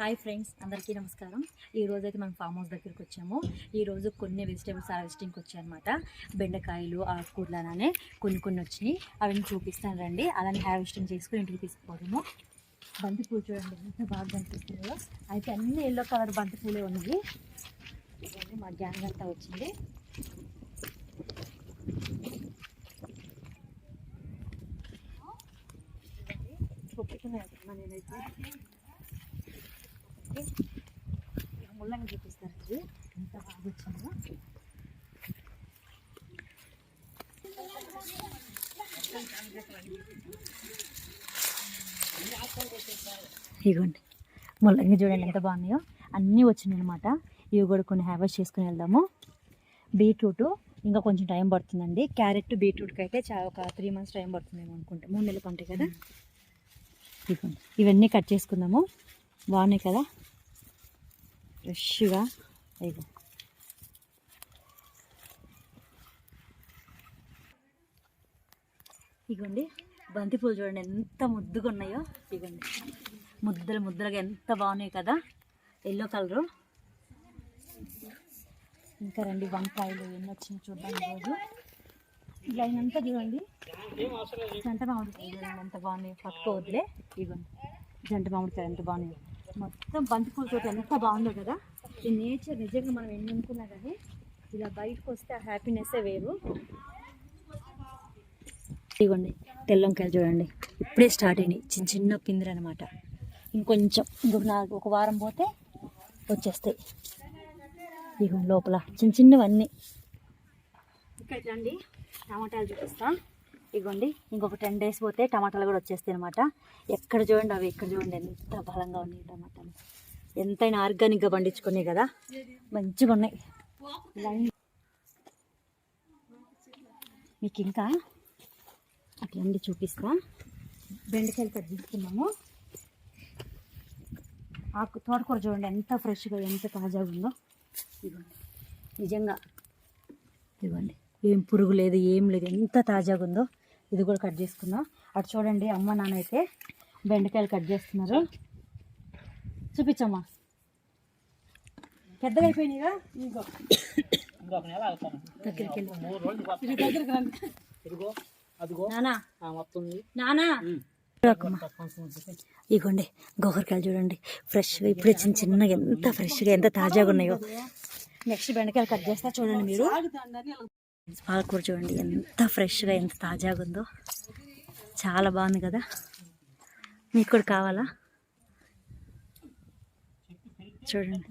Hi friends అందరికీ నమస్కారం. ఈ రోజు అయితే మనం ఫామ్ హౌస్ దగ్గరికి వచ్చాము. ఈ రోజు కొన్ని వెజిటేబుల్స్ హార్వెస్టింగ్కి వచ్చాయన్నమాట బెండకాయలు ఆకుకూరలు అలానే కొన్ని కొన్ని వచ్చినాయి. అవన్నీ చూపిస్తాను రండి. అలానే హార్వెస్టింగ్ చేసుకుని ఇంటికి తీసుకుపోదాము. బంతి పూలు చూడండి ఎంత బాగా కనిపిస్తున్నాయో. అయితే అన్ని ఎల్లో కలర్ బంతి పూలే ఉన్నాయి. ఇవన్నీ మా గ్యాంగ్ అంతా వచ్చింది. చూపిస్తున్నాయి నేనైతే. ముళ్ళని చూపిస్తారు ఇది ఎంత బాగా వచ్చిందో ఇగోండి. ముల్లంగి చూడండి ఎంత బాగున్నాయో. అన్నీ వచ్చినాయి అనమాట ఇవి కూడా కొన్ని హ్యావర్స్ చేసుకుని వెళ్దాము. బీట్రూట్ ఇంకా కొంచెం టైం పడుతుందండి. క్యారెట్ బీట్రూట్కి అయితే చా ఒక త్రీ మంత్స్ టైం పడుతుందేమో అనుకుంటా. మూడు నెలలు పంటాయి కదా? ఇదిగోండి ఇవన్నీ కట్ చేసుకుందాము. బాగున్నాయి కదా? ఫ్రెష్గా ఇగో ఇగోండి బంతిపూలు చూడండి ఎంత ముద్దుగా ఉన్నాయో. ఇగోండి ముద్దలు ముద్దలుగా ఎంత బాగున్నాయి కదా. ఎల్లో కలరు ఇంకా రండి వంకాయలు ఎన్ని వచ్చినాయి చూద్దాం ఈరోజు. లైన్ అంతా చూడండి. జంట మామిడికాయలు చూడండి ఎంత బాగున్నాయి. వదిలే ఇవ్వండి జంట మామిడికాయలు ఎంత బాగున్నాయి. మొత్తం బంతి తోట ఎంత బాగుందో కదా. ఈ నేచర్ నిజంగా మనం ఎన్ని అనుకున్నా కానీ ఇలా బయటకు వస్తే ఆ హ్యాపీనెస్సే వేరు. ఇదిగోండి తెల్లంకాయలు చూడండి. ఇప్పుడే స్టార్ట్ అయినాయి. చిన్న చిన్న పిందిరి అనమాట ఇంకొంచెం ఇంకొక నాలుగు ఒక వారం పోతే వచ్చేస్తాయి. ఇదిగోండి లోపల చిన్న చిన్నవన్నీ. ఇక్కడ రండి టమాటాలు చూపిస్తాను ఇగోండి ఇంకొక టెన్ డేస్ పోతే టమాటాలు కూడా వచ్చేస్తాయి అనమాట ఎక్కడ చూడండి అవి ఎక్కడ చూడండి ఎంత బలంగా ఉన్నాయి టమాటాలు. ఎంతైనా ఆర్గానిక్గా పండించుకున్నాయి కదా. మంచిగా ఉన్నాయి. లైన్ మీకు ఇంకా అట్లండి చూపిస్తా. బెండకాయలు కట్ తీసుకున్నాము ఆకు తోటకూర చూడండి ఎంత ఫ్రెష్గా ఎంత తాజాగా ఉందో. ఇదిగోండి నిజంగా ఇదిగోండి ఏం పురుగు లేదు ఏం లేదు ఎంత తాజాగా ఉందో. ఇది కూడా కట్ చేసుకుందాం. అటు చూడండి అమ్మ నాన్న అయితే బెండకాయలు కట్ చేస్తున్నారు. చూపించమ్మా. పెద్దగా అయిపోయినాయిగా? ఇంకో దగ్గరికి వెళ్ళి దగ్గరికి. ఇగోండి గోకరకాయలు చూడండి. ఫ్రెష్గా ఇప్పుడే చిన్న చిన్నగా ఎంత ఫ్రెష్గా ఎంత తాజాగా ఉన్నాయో. నెక్స్ట్ బెండకాయలు కట్ చేస్తా చూడండి మీరు. పాలకూర చూడండి ఎంత ఫ్రెష్గా ఎంత తాజాగా ఉందో. చాలా బాగుంది కదా? మీకు కూడా కావాలా? చూడండి.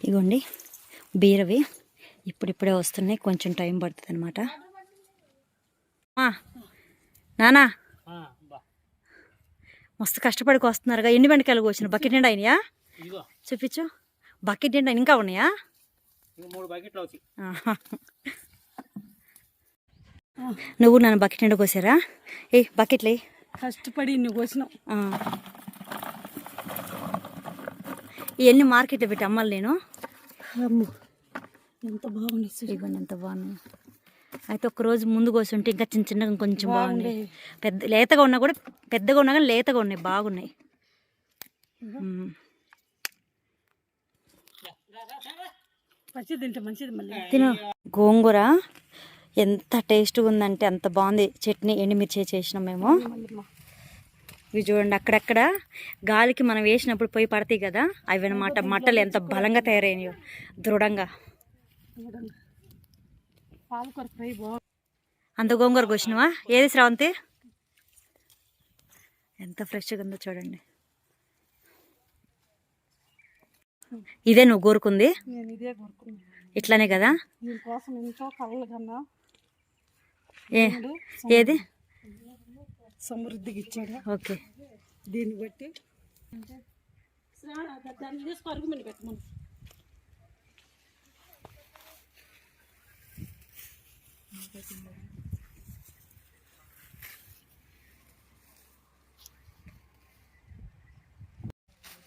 ఇగోండి బీరవి ఇప్పుడిప్పుడే వస్తున్నాయి కొంచెం టైం పడుతుంది అనమాట నానా. మస్తు కష్టపడికి వస్తున్నారుగా ఎన్ని బెండకాయలు కోసిన బకెట్ నిండా అయినాయా? చూపించు. బకెట్ నిండా ఇంకా ఉన్నాయా? మూడు బకెట్లు అవుతాయి. ఆహా. నువ్వు నన్ను బకెట్ నిండా కోసారా? ఏ బకెట్లే కష్టపడి నువ్వు వచ్చినావు ఇవన్నీ మార్కెట్లో పెట్టి అమ్మాలి నేను. ఎంత బాగుంది ఎంత బాగున్నాయి. అయితే ఒక రోజు ముందు కోసి ఉంటే ఇంకా చిన్న చిన్నగా కొంచెం బాగున్నాయి. పెద్ద లేతగా ఉన్నా కూడా పెద్దగా ఉన్నా కానీ లేతగా ఉన్నాయి బాగున్నాయి మ్మ్. మంచిది తింటే మంచిది మళ్ళీ తిను. గోంగూర ఎంత టేస్ట్గా ఉందంటే అంత బాగుంది. చట్నీ ఎండుమిర్చి చేసినాం మేము. ఇవి చూడండి అక్కడక్కడ గాలికి మనం వేసినప్పుడు పోయి పడతాయి కదా అవి అనమాట మట్టలు ఎంత బలంగా తయారైనాయో. దృఢంగా. అంత గోంగూర కోసినవా? ఏది శ్రావంతి? ఎంత ఫ్రెష్గా ఉందో చూడండి. ఇదే నువ్వు కోరుకుంది? నేను ఇదే కోరుకున్నాను ఇట్లానే కదా? ఏది? సమృద్ధికి ఇచ్చాడు ఓకే. దీన్ని బట్టి పెట్టమను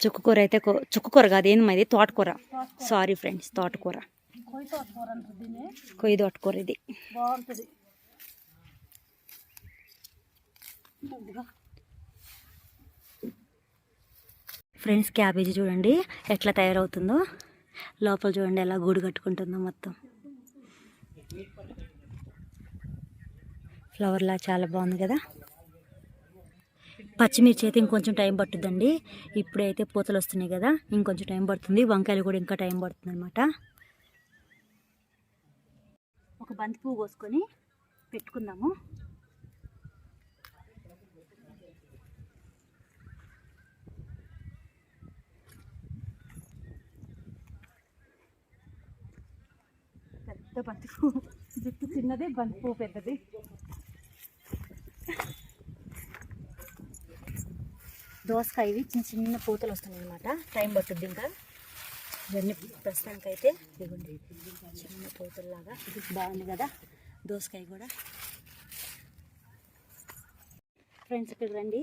చుక్కకూర అయితే చుక్కుకూర చుక్కకూర కాదు ఏంది తోటకూర. సారీ ఫ్రెండ్స్ తోటకూర. కొయ్యి తోటకూర ఇది. ఫ్రెండ్స్ క్యాబేజీ చూడండి ఎట్లా తయారవుతుందో. లోపల చూడండి ఎలా గూడు కట్టుకుంటుందో మొత్తం. ఫ్లవర్లా చాలా బాగుంది కదా. పచ్చిమిర్చి అయితే ఇంకొంచెం టైం పట్టుద్దండి. ఇప్పుడైతే పూతలు వస్తున్నాయి కదా ఇంకొంచెం టైం పడుతుంది. వంకాయలు కూడా ఇంకా టైం పడుతుంది అనమాట ఒక బంతి పువ్వు కోసుకొని పెట్టుకుందాము. పెద్ద బంతి పువ్వు. జుట్టు చిన్నదే బంతి పువ్వు పెద్దది. దోసకాయవి చిన్న చిన్న పూతలు వస్తున్నాయి అనమాట టైం పట్టుద్ది ఇంకా. ఇవన్నీ ప్రస్తుతానికి అయితే ఇవ్వండి చిన్న పూతల్లాగా ఇది బాగుంది కదా దోసకాయ కూడా. ఫ్రెండ్స్ ఇక్కడ రండి.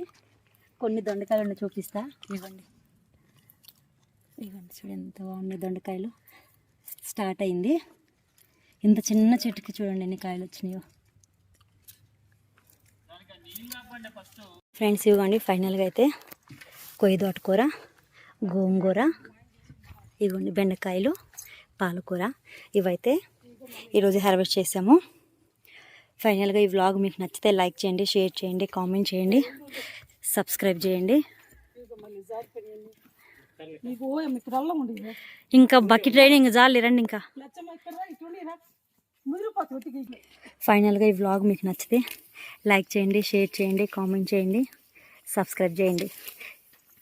కొన్ని దొండకాయలు ఉన్నాయి చూపిస్తా. ఇవ్వండి ఇవ్వండి చూడండి ఎంత బాగున్నాయి దొండకాయలు. స్టార్ట్ అయింది. ఇంత చిన్న చెట్టుకి చూడండి ఎన్ని కాయలు వచ్చినాయో. ఫ్రెండ్స్ ఇవ్వండి ఫైనల్గా అయితే కొయ్యి తోటకూర గోంగూర ఇవ్వండి బెండకాయలు పాలకూర. ఇవైతే ఈరోజు హార్వెస్ట్ చేసాము. ఫైనల్గా ఈ వ్లాగ్ మీకు నచ్చితే లైక్ చేయండి షేర్ చేయండి కామెంట్ చేయండి సబ్స్క్రైబ్ చేయండి. ఇంకా బకెట్ జాలి రండి ఇంకా. లచ్చమ్మ ఇక్కడ రా, ఇటు ఉండిరా ముదిరిపోతుంది ఉతికి ఇట్లా ఫైనల్గా ఈ వ్లాగ్ మీకు నచ్చితే లైక్ చేయండి షేర్ చేయండి కామెంట్ చేయండి సబ్స్క్రైబ్ చేయండి.